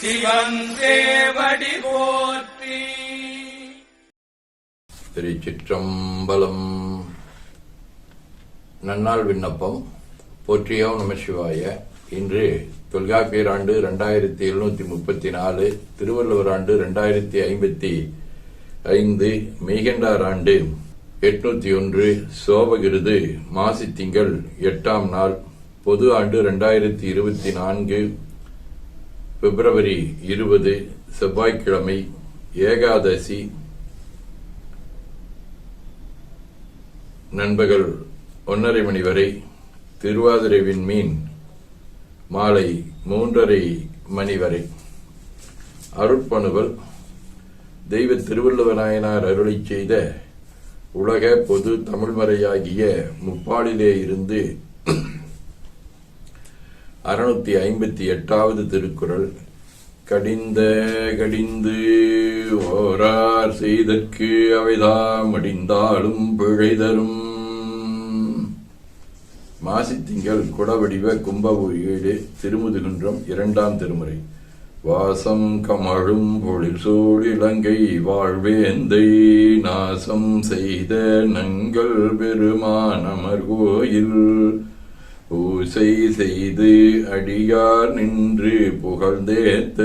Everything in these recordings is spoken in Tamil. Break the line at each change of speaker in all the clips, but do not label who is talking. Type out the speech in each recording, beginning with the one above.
சிவன் தேவடி போற்றி.
திருச்சிற்றம்பலம் நன்னாள் விண்ணப்பம். போற்றியோ நம சிவாய. இன்று தொல்காப்பியர் ஆண்டு ரெண்டாயிரத்தி எழுநூத்தி முப்பத்தி நாலு திருவள்ளுவர் ஆண்டு ரெண்டாயிரத்தி ஐம்பத்தி ஐந்து மெய்கண்டார் ஆண்டு எட்நூத்தி ஒன்று சோபகிருது மாசி திங்கள் எட்டாம் நாள் பொது ஆண்டு ரெண்டாயிரத்தி இருபத்தி நான்கு பிப்ரவரி இருபது செவ்வாய்க்கிழமை ஏகாதசி. நண்பகல் ஒன்றரை மணி வரை திருவாதிரை விண்மீன் மாலை மூன்றரை மணி வரை. அருட்பணுவல் தெய்வ திருவள்ளுவநாயனார் அருளை செய்த உலக பொது தமிழ்மறையாகிய முப்பாலிலே இருந்து அறுநூத்தி ஐம்பத்தி எட்டாவது திருக்குறள். கடிந்த கடிந்து ஓரார் செய்தற்கு அவைதாம் அடிந்தாலும் பிழை தரும். மாசித்திங்கள் குடவடிவ கும்பவு ஏழு திருமுதுகுன்றம் இரண்டாம் திருமுறை. வாசம் கமழும் பொழில் சூழ் இலங்கை வாழ்வேந்தை நாசம் செய்த நங்கள் பெருமானமர் கோயில் பூசை செய்து அடியார் நின்று புகழ்ந்தேத்த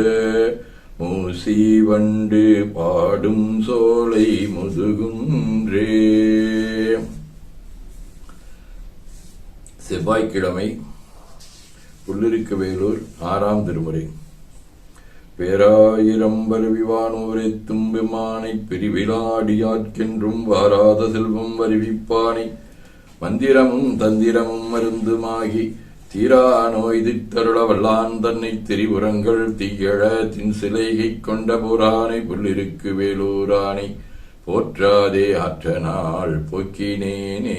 மூசி வண்டு பாடும் சோலை முதுகுன்றே. செவ்வாய்க்கிழமை புள்ளிருக்கு வேலூர் ஆறாம் திருமுறை. பேராயிரம் வருவிவானோரை தும்பிமானை பிரிவிலாடியாற்கென்றும் வாராத செல்வம் வருவிப்பானை மந்திரமும் தந்திரமும் மருந்துமாகி தீரா நோய் தித்தருள வல்லான் தன்னை திரிபுரங்கள் தீயழ தின் சிலைகை கொண்ட புராணை புல்லிருக்கு வேலூரானை போற்றாதே ஆற்ற நாள் போக்கினேனே.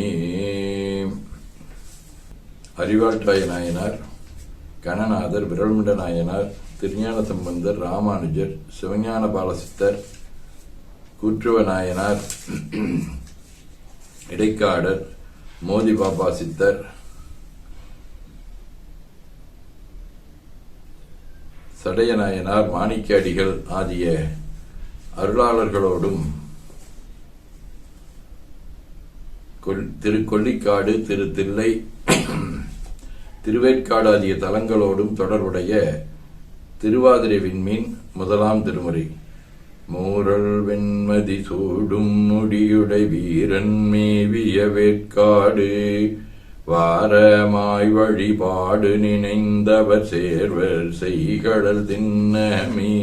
அறிவாட்டாய நாயனார் கணநாதர் விரல்மிண்ட நாயனார் திருஞான சம்பந்தர் ராமானுஜர் சிவஞான பாலசித்தர் கூற்றுவ நாயனார் இடைக்காடர் மோதி பாபா சித்தர். சடையநாயனார் மாணிக்க அடிகள் ஆகிய அருளாளர்களோடும் திரு கொல்லிக்காடு திரு தில்லை திருவேற்காடு ஆகிய தலங்களோடும் தொடர்புடைய திருவாதிரை விண்மீன் முதலாம் திருமுறை. மூரல் வெண்மதி சூடும் முடியுடை வீரன் மேவிய வேட்காடு வாரமாய் வழிபாடு நினைந்தவர் சேர்வர் செய்கடல் தின்னமே.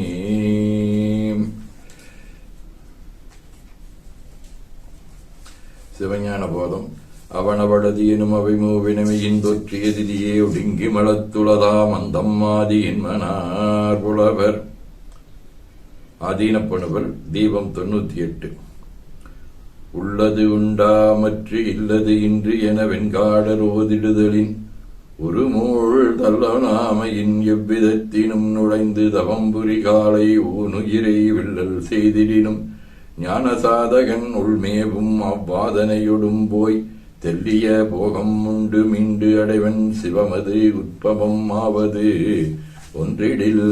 சிவஞான போதம். அவனவளது எனும் அவை மூவினமையின் தொற்றிய திதியே ஒடுங்கி மலத்துளதாம் அந்தம் ஆதியின் மனார் புலவர். ஆதீனப்பணுவல் தீபம் தொண்ணூத்தி எட்டு உள்ளது உண்டாமற்று இல்லது இன்று என வெண்காடர் ஓதிடுதலின் ஒரு மூழ் தல்லனாமையின் எவ்விதத்தினும் நுழைந்து தவம்புரி காலை ஊனுயிரை வில்லல் செய்திடினும் ஞான சாதகன் உள்மேவும் அவ்வாதனையொடும் போய் தெல்லிய போகம் உண்டு மீண்டு அடைவன் சிவமது உட்பவம் ஆவது ஒன்றிடில்.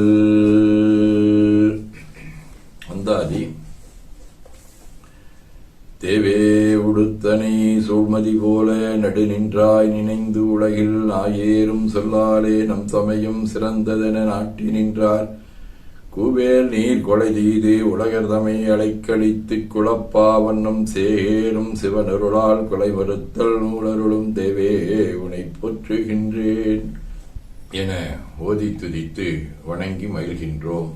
அந்தாதி தேவே உடுத்தனை சூழ்மதி போல நடு நின்றாய் நினைந்து உலகில் நாயேறும் சொல்லாலே நம் சமயம் சிறந்ததென நாட்டி நின்றார். கூவேல் நீர் கொலை செய்து உலகர் தமை குழப்பா வண்ணம் சேரும் சிவனருளால் கொலை மறுத்தல் நூலருளும் தேவே உனை போற்றுகின்றேன் என ஓதி துதித்து வணங்கி மகிழ்கின்றோம்.